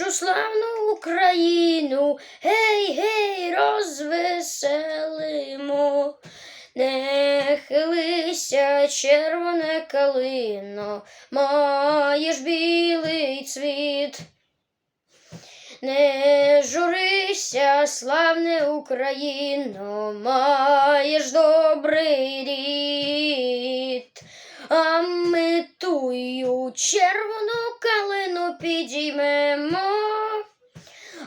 нашу славну Україну гей, гей, розвеселимо. Не хилися, червоне калино, маєш білий цвіт. Не журися, славне Україно, маєш добрий рід. А ми червону калину підіймемо,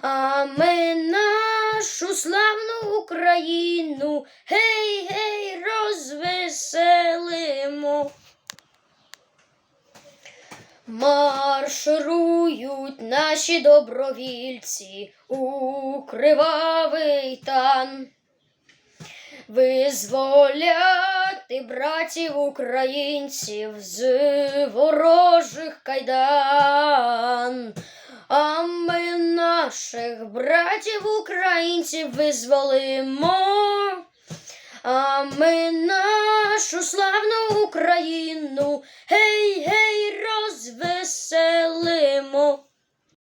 а ми нашу славну Україну гей, гей, розвеселимо. Марширують наші добровільці у кривавий тан. Визволяти братів українців з ворожих кайдан. А ми наших братів українців визволимо. А ми нашу славну Україну гей, гей, розвеселимо.